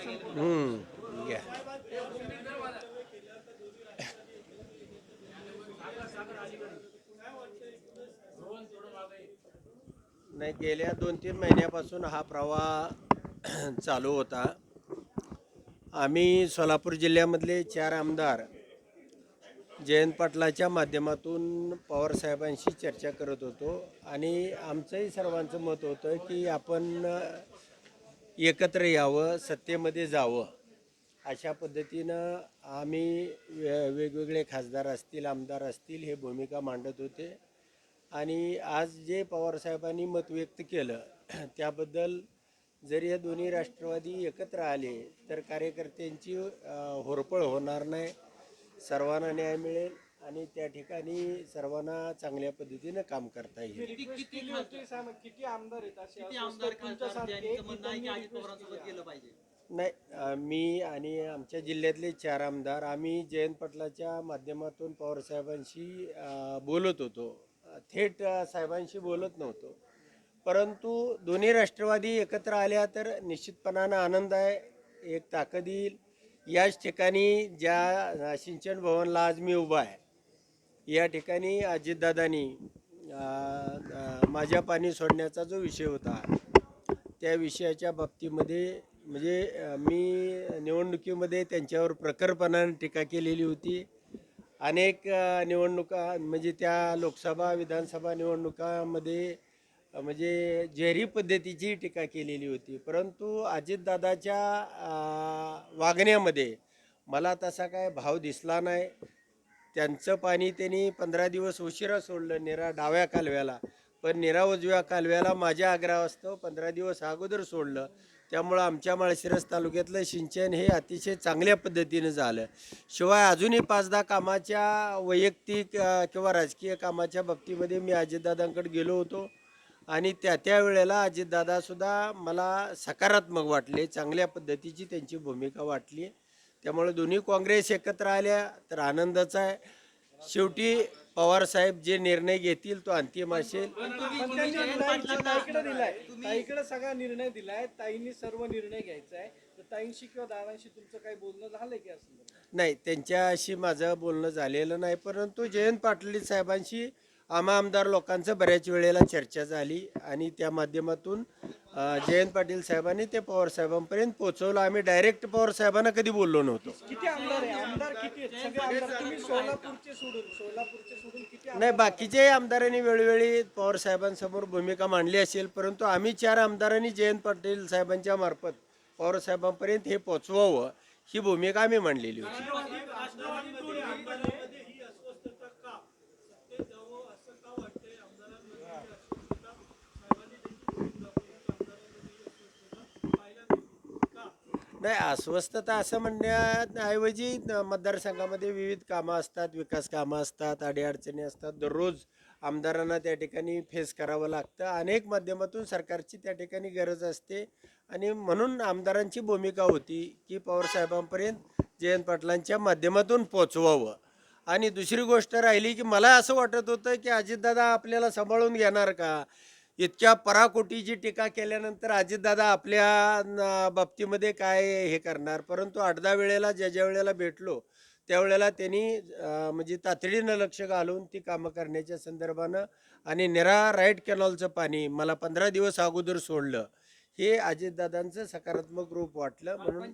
हम्म, घ्या. नाही गेल्या दोन तीन महिन्यापासून हा प्रवाह चालू होता. आम्ही सोलापूर जिल्ह्यामधले चार आमदार जयंत पाटलाच्या माध्यमातून पवारसाहेबांशी चर्चा करत होतो. आणि आमचंही सर्वांचं मत होतं की आपण एकत्र यावं सत्तेमध्ये जावं अशा पद्धतीनं आम्ही वे वेगवेगळे खासदार असतील आमदार असतील हे भूमिका मांडत होते. आणि आज जे पवारसाहेबांनी मत व्यक्त केलं त्याबद्दल जर या दोन्ही राष्ट्रवादी एकत्र आले तर कार्यकर्त्यांची होरपळ होणार नाही. सर्वांना न्याय मिळेल. आणि त्या ठिकाणी सर्वांना चांगल्या पद्धतीनं काम करता येईल. किती आमदार आहेत असे? किती अस्वस्थ आमदार खासदार तुमच्यासारखे ज्यांचं की म्हणणं आहे की त्यांनी अजित request पवारांसोबत केली गेलं पाहिजे. नाही अ, मी आणि आमच्या जिल्ह्यातले चार आमदार आम्ही जयंत पाटलाच्या माध्यमातून पवारसाहेबांशी अ, बोलत होतो. अ, थेट अ, साहेबांशी बोलत नव्हतो. परंतु दोन्ही राष्ट्रवादी एकत्र आल्या तर निश्चितपणानं आनंद आहे एक ताकद येईल. याच ठिकाणी ज्या अ, सिंचन भवनला आज मी उभा आहे. या ठिकाणी अजितदादानी माझ्या पाणी सोडण्याचा जो विषय होता त्या विषयाच्या बाबतीमध्ये म्हणजे मी निवडणुकीमध्ये त्यांच्यावर प्रखरपणाने टीका केलेली होती. अनेक निवडणुका म्हणजे त्या लोकसभा विधानसभा निवडणुकामध्ये म्हणजे जेरी पद्धतीची टीका केलेली होती. परंतु अजितदादाच्या वागण्यामध्ये मला तसा काय भाव दिसला नाही. त्यांचं पाणी त्यांनी पंधरा दिवस उशिरा सोडलं निरा डाव्या कालव्याला. पण निरा उजव्या कालव्याला माझ्या आग्रहास्तव पंधरा दिवस अगोदर सोडलं. त्यामुळं आमच्या माळशिरस तालुक्यातलं सिंचन हे अतिशय चांगल्या पद्धतीनं झालं. शिवाय अजूनही पाच दहा कामाच्या वैयक्तिक किंवा राजकीय कामाच्या बाबतीमध्ये मी अजितदादांकडे गेलो होतो. आणि त्या त्या वेळेला अजितदादासुद्धा मला सकारात्मक वाटले चांगल्या पद्धतीची त्यांची भूमिका वाटली. त्यामुळे दोन्ही काँग्रेस एकत्र आल्या तर आनंदाचा आहे. शेवटी पवार साहेब जे निर्णय घेतील तो अंतिम असेल. ताईकडे सगळा निर्णय दिलाय. ताईंनी सर्व निर्णय घ्यायचा आहे तर ताईंशी किंवा दादांशी तुमचं काही बोलणं झालंय की असं नाही त्यांच्याशी माझं बोलणं झालेलं नाही. परंतु जयंत पाटील साहेबांशी आम्हा आमदार लोकांचं बऱ्याच वेळेला चर्चा झाली आणि त्या माध्यमातून अ, जयंत पाटील साहेबांनी ते पवार साहेबांपर्यंत पोहोचवलं. आम्ही डायरेक्ट पवार साहेबांना कधी बोललो नव्हतो. किती आमदार आहे आमदार किती आहेत? सगळे आमदार. तुम्ही सोलापूरचे सोडून सोलापूरचे सोडून किती आमदार नाही बाकीच्याही आमदारांनी वेळोवेळी पवार साहेबांसमोर भूमिका मांडली असेल परंतु आम्ही चार आमदारांनी जयंत पाटील साहेबांच्या मार्फत पवार साहेबांपर्यंत हे पोचवावं ही भूमिका आम्ही मांडलेली होती. नाही अस्वस्थता असं म्हणण्याऐवजी मतदारसंघामध्ये विविध कामं असतात विकास कामं असतात अडीअडचणी असतात. दररोज आमदारांना त्या ठिकाणी फेस करावं लागतं. अनेक माध्यमातून सरकारची त्या ठिकाणी गरज असते. आणि म्हणून आमदारांची भूमिका होती की पवारसाहेबांपर्यंत जयंत पाटलांच्या माध्यमातून पोचवावं आणि दुसरी गोष्ट राहिली की मला असं वाटत होतं की अजितदादा आपल्याला सांभाळून घेणार का? इतक्या पराकोटीची टीका केल्यानंतर अजितदादा आपल्या न- बाबतीमध्ये काय हे करणार? परंतु अडदा वेळेला ज्या ज्या वेळेला भेटलो त्यावेळेला त्यांनी म्हणजे तातडीनं लक्ष घालून ती कामं करण्याच्या संदर्भानं आणि निरा राईट कॅनॉलचं पाणी मला पंधरा दिवस अगोदर सोडलं. हे अजितदादांचं सकारात्मक रूप वाटलं म्हणून